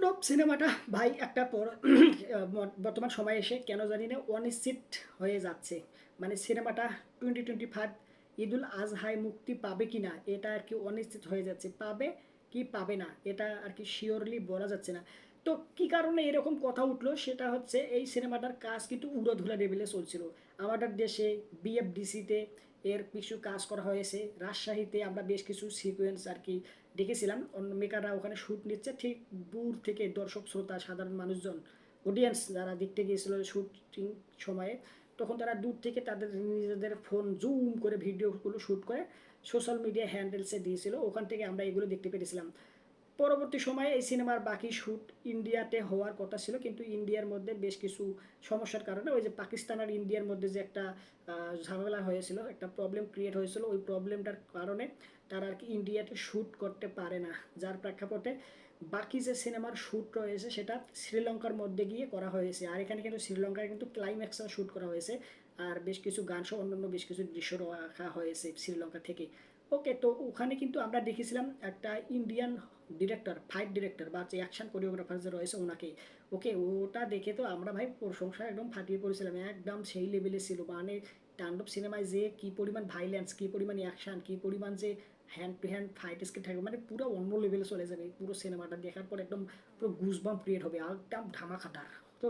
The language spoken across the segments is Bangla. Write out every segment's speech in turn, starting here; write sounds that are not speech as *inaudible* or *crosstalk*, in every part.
তাণ্ডব সিনেমাটা ভাই একটা *clears throat* বর্তমান সময়ে এসে কেন জানি না অনিশ্চিত হয়ে যাচ্ছে। মানে সিনেমাটা টোয়েন্টি টোয়েন্টি ফাইভ ঈদুল আজহায় মুক্তি পাবে কি না এটা আর কি অনিশ্চিত হয়ে যাচ্ছে। পাবে কি পাবে না, এটা আর কি শিওরলি বলা যাচ্ছে না। তো কি কারণে এরকম কথা উঠল? সেটা হচ্ছে এই সিনেমাটার কাজ কিন্তু উড়োধুলা লেভেলে চলছিল। আমাদের দেশে বিএফডিসিতে এর কিছু কাজ করা হয়েছে। রাজশাহীতে আমরা বেশ কিছু সিকোয়েন্স আর কি দেখেছিলাম। অন্য মেকাররা ওখানে শ্যুট নিচ্ছে। ঠিক দূর থেকে দর্শক, শ্রোতা, সাধারণ মানুষজন অডিয়েন্স যারা দেখতে গিয়েছিল শ্যুটিং সময়ে, তখন তারা দূর থেকে তাদের নিজেদের ফোন জুম করে ভিডিওগুলো শ্যুট করে সোশ্যাল মিডিয়া হ্যান্ডেলসে দিয়েছিল। ওখান থেকে আমরা এগুলো দেখতে পেরেছিলাম। পরবর্তী সময়ে এই সিনেমার বাকি শ্যুট ইন্ডিয়াতে হওয়ার কথা ছিল, কিন্তু ইন্ডিয়ার মধ্যে বেশ কিছু সমস্যার কারণে ওই যে পাকিস্তান আর ইন্ডিয়ার মধ্যে যে একটা ঝামেলা হয়েছিল, একটা প্রবলেম ক্রিয়েট হয়েছিল, ওই প্রবলেমটার কারণে তারা আর কি ইন্ডিয়াতে শ্যুট করতে পারে না। যার প্রেক্ষাপটে বাকি যে সিনেমার শ্যুট রয়েছে সেটা শ্রীলঙ্কার মধ্যে গিয়ে করা হয়েছে। আর এখানে কিন্তু শ্রীলঙ্কায় কিন্তু ক্লাইম্যাক্সটা শ্যুট করা হয়েছে, আর বেশ কিছু গান সহ অন্যান্য বেশ কিছু দৃশ্য রাখা হয়েছে শ্রীলঙ্কা থেকে। ওকে, তো ওখানে কিন্তু আমরা দেখেছিলাম একটা ইন্ডিয়ান ডিরেক্টর ফাইট ডিরেক্টর বা যে অ্যাকশন কোরিওগ্রাফার যে রয়েছে ওনাকে। ওকে, ওটা দেখে তো আমরা ভাই প্রশংসা একদম ফাটিয়ে পড়েছিলাম। একদম সেই লেভেলে ছিল। মানে তাণ্ডব সিনেমায় যে কী পরিমাণ ভাইলেন্স কী পরিমাণ অ্যাকশন কী পরিমাণ যে hand to hand fight skill থাকবে মানে পুরো অন্য লেভেলে চলে যাবে। পুরো সিনেমাটা দেখার পর একদম পুরো গুজবাম ক্রিয়েট হবে। একদম ধামাকাটার তো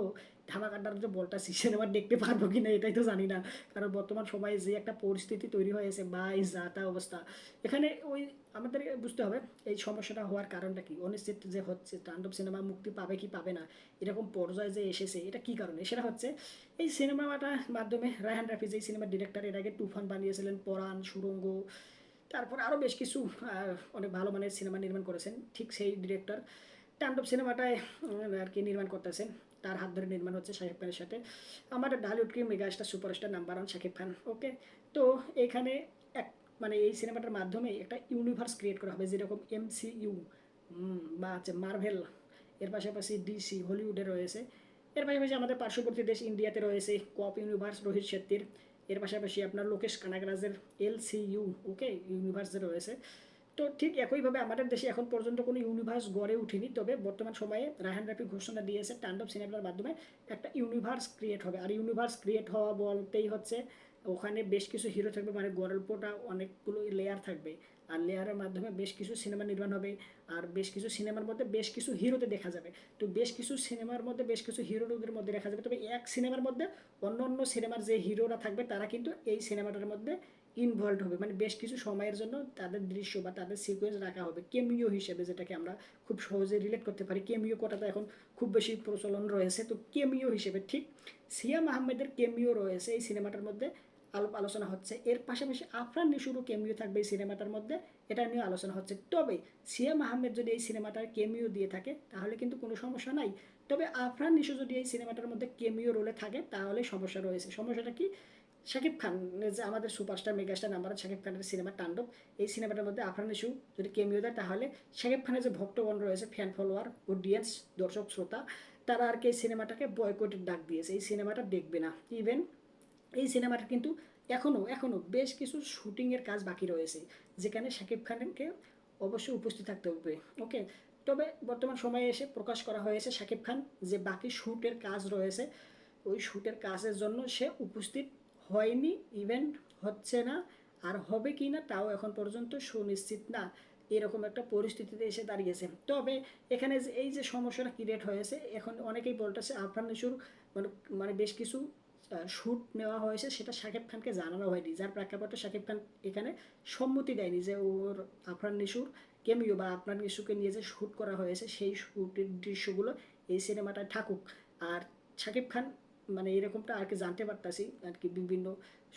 ধামাকাটার যে বলটা সিনেমা দেখতে পারব কি না এটাই তো জানি না। কারণ বর্তমান সময়ে যে একটা পরিস্থিতি তৈরি হয়েছে বা এই যাতা অবস্থা। এখানে ওই আমাদের বুঝতে হবে, এই সমস্যাটা হওয়ার কারণটা কি? অনিশ্চিত যে হচ্ছে, তাণ্ডব সিনেমা মুক্তি পাবে কি পাবে না? এরকম পর্যায়ে যে এসেছে, এটা কি কারণে? সেটা হচ্ছে, এই সিনেমাটার মাধ্যমে রায়হান রাফি যে সিনেমার ডিরেক্টর এর আগে তুফান বানিয়েছিলেন, পরাণ, সুরঙ্গ। তারপর আরও বেশ কিছু অনেক ভালো মানের সিনেমা নির্মাণ করেছেন। ঠিক সেই ডিরেক্টর তাণ্ডব সিনেমাটায় আর কি নির্মাণ করতেছেন। তার হাত ধরে নির্মাণ হচ্ছে শাকিব খানের সাথে। আমার ঢালিউড কি mega star superstar number one Shakib Khan okay তো এখানে এক মানে এই সিনেমাটার মাধ্যমে একটা ইউনিভার্স ক্রিয়েট করা হবে, যেরকম এমসিইউ বা হচ্ছে মার্ভেল এর পাশাপাশি ডিসি হলিউডে রয়েছে। এর পাশাপাশি আমাদের পার্শ্ববর্তী দেশ ইন্ডিয়াতে রয়েছে কপ ইউনিভার্স রোহিত শেট্টির এর পাশাপাশি আপনার Lokesh কানাগরাজের L C U okay universe রয়েছে। তো ঠিক একইভাবে আমাদের দেশে এখন পর্যন্ত কোনো ইউনিভার্স গড়ে উঠেনি, তবে বর্তমান সময়ে রায়হান রাফি ঘোষণা দিয়েছে তাণ্ডব সিনেমার মাধ্যমে একটা ইউনিভার্স ক্রিয়েট হবে। আর ইউনিভার্স ক্রিয়েট হওয়া বলতেই হচ্ছে, ওখানে বেশ কিছু হিরো থাকবে মানে গল্পটা অনেকগুলো লেয়ার থাকবে। আর লেয়ারের মাধ্যমে বেশ কিছু সিনেমা নির্মাণ হবে, আর বেশ কিছু সিনেমার মধ্যে বেশ কিছু হিরোতে দেখা যাবে। তো বেশ কিছু সিনেমার মধ্যে বেশ কিছু হিরোদের মধ্যে দেখা যাবে। তবে এক সিনেমার মধ্যে অন্য অন্য সিনেমার যে হিরোরা থাকবে, তারা কিন্তু এই সিনেমাটার মধ্যে ইনভলভ হবে। মানে বেশ কিছু সময়ের জন্য তাদের দৃশ্য বা তাদের সিকোয়েন্স রাখা হবে। কেমিও হিসেবে যেটাকে আমরা খুব সহজে রিলেট করতে পারি। কেমিও কথাটা এখন খুব বেশি প্রচলন রয়েছে। তো কেমিও হিসেবে ঠিক সিয়াম আহমেদের কেমিও রয়েছে এই সিনেমাটার মধ্যে। আলোপ আলোচনা হচ্ছে। এর পাশাপাশি আফরান নিশুরও কেমিও থাকবে এই সিনেমাটার মধ্যে। এটা নিয়ে আলোচনা হচ্ছে। তবে সিয়াম আহমেদ যদি এই সিনেমাটার কেমিও দিয়ে থাকে, তাহলে কিন্তু কোনো সমস্যা নাই। তবে আফরান নিশু যদি এই সিনেমাটার মধ্যে কেমিও রোলে থাকে, তাহলে সমস্যা রয়েছে। সমস্যাটা কি? শাকিব খান যে আমাদের সুপারস্টার মেগাস্টার নাম্বার শাকিব খানের সিনেমা তাণ্ডব, এই সিনেমাটার মধ্যে আফরান ইস্যু যদি কেমিও দেয়, তাহলে শাকিব খানের যে ভক্তগণ রয়েছে ফ্যান ফলোয়ার অডিয়েন্স দর্শক, শ্রোতা, তারা আর কি এই সিনেমাটাকে বয়কটের ডাক দিয়েছে। এই সিনেমাটা দেখবে না। ইভেন এই সিনেমাটা কিন্তু এখনও এখনও বেশ কিছু শুটিংয়ের কাজ বাকি রয়েছে, যেখানে শাকিব খানকে অবশ্যই উপস্থিত থাকতে হবে ওকে তবে বর্তমান সময়ে এসে প্রকাশ করা হয়েছে শাকিব খান যে বাকি শ্যুটের কাজ রয়েছে, ওই শ্যুটের কাজের জন্য সে উপস্থিত হয়নি ইভেন্ট হচ্ছে না, আর হবে কি না তাও এখন পর্যন্ত সুনিশ্চিত না, এরকম একটা পরিস্থিতিতে এসে দাঁড়িয়েছে। তবে এখানে এই যে সমস্যাটা ক্রিয়েট হয়েছে, এখন অনেকেই বলতেছে আফরান নিশুর মানে মানে বেশ কিছু শ্যুট নেওয়া হয়েছে, সেটা শাকিব খানকে জানানো হয়নি। যার প্রেক্ষাপটে শাকিব খান এখানে সম্মতি দেয়নি যে ওর আফরান নিশুর কেমিও বা আফরান নিশুকে নিয়ে যে শ্যুট করা হয়েছে, সেই শ্যুটের দৃশ্যগুলো এই সিনেমাটায় থাকুক। আর শাকিব খান মানে এরকমটা আর কি জানতে পারতাছি, আর কি বিভিন্ন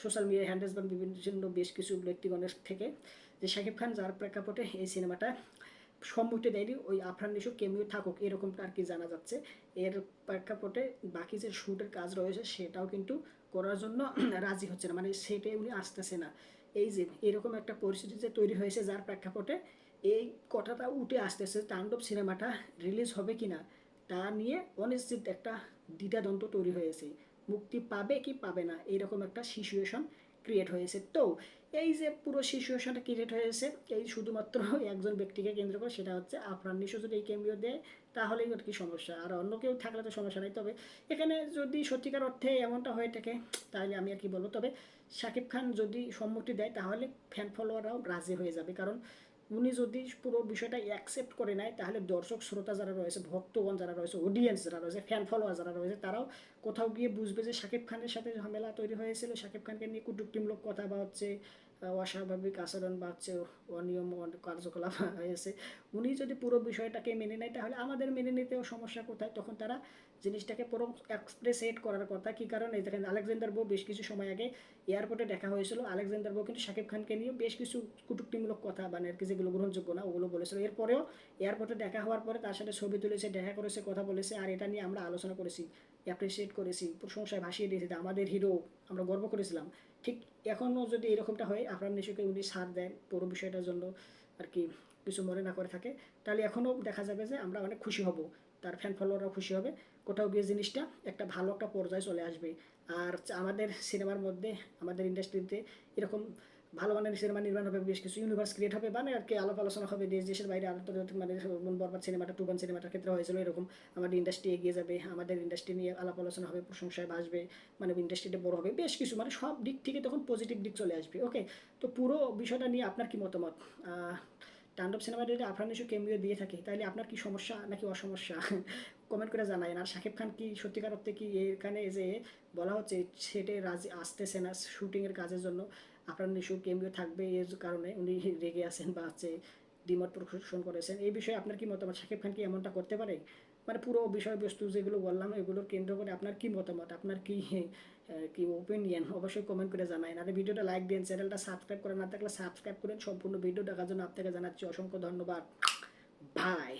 সোশ্যাল মিডিয়া হ্যান্ডেলস বা বিভিন্ন বেশ কিছু ব্যক্তিগণের থেকে, যে শাকিব খান যার প্রেক্ষাপটে এই সিনেমাটা সম্মতি দেয়নি ওই আফরান নিশো কেমিও থাকুক এরকমটা আর কি জানা যাচ্ছে। এর প্রেক্ষাপটে বাকি যে শ্যুটের কাজ রয়েছে, সেটাও কিন্তু করার জন্য *clears throat* রাজি হচ্ছে না। মানে সেটাই উনি আসতেছে না। এই যে, এরকম একটা পরিস্থিতি যে তৈরি হয়েছে, যার প্রেক্ষাপটে এই কথাটা উঠে আসতেছে, তাণ্ডব সিনেমাটা রিলিজ হবে কি না তা নিয়ে অনিশ্চিত একটা দ্বিধাদ্বন্দ্ব তৈরি হয়েছে। মুক্তি পাবে কি পাবে না, এরকম একটা সিচুয়েশন ক্রিয়েট হয়েছে। তো এই যে পুরো সিচুয়েশনটা ক্রিয়েট হয়েছে, এই শুধুমাত্র একজন ব্যক্তিকে কেন্দ্র করে সেটা হচ্ছে আফরান। নিশো যদি এই কেমিও দেয়, তাহলেই আর কি সমস্যা? আর অন্য কেউ থাকলে তো সমস্যা নাই। তবে এখানে যদি সত্যিকার অর্থে এমনটা হয়ে থাকে, তাহলে আমি আর কি বলব? তবে শাকিব খান যদি সম্মতি দেয়, তাহলে ফ্যান ফলোয়াররাও রাজি হয়ে যাবে। কারণ উনি যদি পুরো বিষয়টা অ্যাকসেপ্ট করে নেয়, তাহলে দর্শক, শ্রোতা যারা রয়েছে, ভক্তগণ যারা রয়েছে অডিয়েন্স যারা রয়েছে ফ্যান ফলোয়ার যারা রয়েছে, তারাও কোথাও গিয়ে বুঝবে যে শাকিব খানের সাথে ঝামেলা তৈরি হয়েছিল। শাকিব খানকে নিয়ে কুটুকটিমূলক কথা বা হচ্ছে অস্বাভাবিক আচরণ বা হচ্ছে অনিয়ম কার্যকলাপ *laughs* হয়েছে। উনি যদি পুরো বিষয়টাকে মেনে নেয়, তাহলে আমাদের মেনে নিতেও সমস্যা কোথায়? তখন তারা জিনিসটাকে পুরো এক্সপ্রেসেট করার কথা। কী কারণে? দেখেন, আলেকজান্ডার বউ বেশ কিছু সময় আগে এয়ারপোর্টে দেখা হয়েছিল। আলেকজান্ডার বউ কিন্তু শাকিব খানকে নিয়ে বেশ কিছু কুটুক্তিমূলক কথা মানে আর কি যেগুলো গ্রহণযোগ্য না, ওগুলো বলেছিল। এরপরেও এয়ারপোর্টে দেখা হওয়ার পরে তার সাথে ছবি তুলেছে, দেখা করেছে, কথা বলেছে, আর এটা নিয়ে আমরা আলোচনা করেছি অ্যাপ্রিসিয়েট করেছি, প্রশংসায় ভাসিয়ে দিয়েছি আমাদের হিরো আমরা গর্ব করেছিলাম। ঠিক এখনও যদি এরকমটা হয়, আপনার নিশ্চয়ই উনি সার দেন পুরো বিষয়টার জন্য আর কি কিছু মনে না করে থাকে। তাহলে এখনও দেখা যাবে যে আমরা অনেক খুশি হব, তার ফ্যান ফলোয়াররাও খুশি হবে। কোথাও গিয়ে জিনিসটা একটা ভালো একটা পর্যায়ে চলে আসবে। আর আমাদের সিনেমার মধ্যে, আমাদের ইন্ডাস্ট্রিতে এরকম ভালো মানের সিনেমা নির্মাণ হবে, বেশ কিছু ইউনিভার্স ক্রিয়েট হবে মানে আর কি আলাপ আলোচনা হবে, দেশ, দেশের বাইরে আন্তর্জাতিক মানে বরবাদ সিনেমাটা টুবান সিনেমাটার ক্ষেত্রে হয়েছিল এরকম, আমাদের ইন্ডাস্ট্রি এগিয়ে যাবে, আমাদের ইন্ডাস্ট্রি নিয়ে আলাপ আলোচনা হবে, প্রশংসায় বাসবে মানে ইন্ডাস্ট্রিটা বড় হবে, বেশ কিছু মানে সব দিক থেকে তখন পজিটিভ দিক চলে আসবে ওকে তো পুরো বিষয়টা নিয়ে আপনার কি মতামত? টান্ডব সিনেমা যদি আফরান ইস্যু কেমিও দিয়ে থাকে, তাহলে আপনার কি সমস্যা নাকি অসমস্যা? কমেন্ট করে জানাই। আর শাকিব খান কি সত্যিকার অর্থে কি এখানে যে বলা হচ্ছে, সেটে রাজি আসতেছে না শুটিংয়ের কাজের জন্য? আপনার ইস্যু কেমিও থাকবে এর কারণে উনি রেগে আছেন বা হচ্ছে দ্বিমত প্রদর্শন করেছেন। এই বিষয়ে আপনার কি মতামত? শাকিব খান কি এমনটা করতে পারে? মানে পুরো বিষয়বস্তু যেগুলো বললাম, এগুলোর কেন্দ্র করে আপনার কি মতামত? আপনার কি কি ওপিনিয়ন অবশ্যই কমেন্ট করে জানাই। আর ভিডিওটা লাইক দিন চ্যানেলটা সাবস্ক্রাইব করে না থাকলে সাবস্ক্রাইব করেন। সম্পূর্ণ ভিডিও দেখার জন্য আপনাকে জানাচ্ছি অসংখ্য ধন্যবাদ। বাই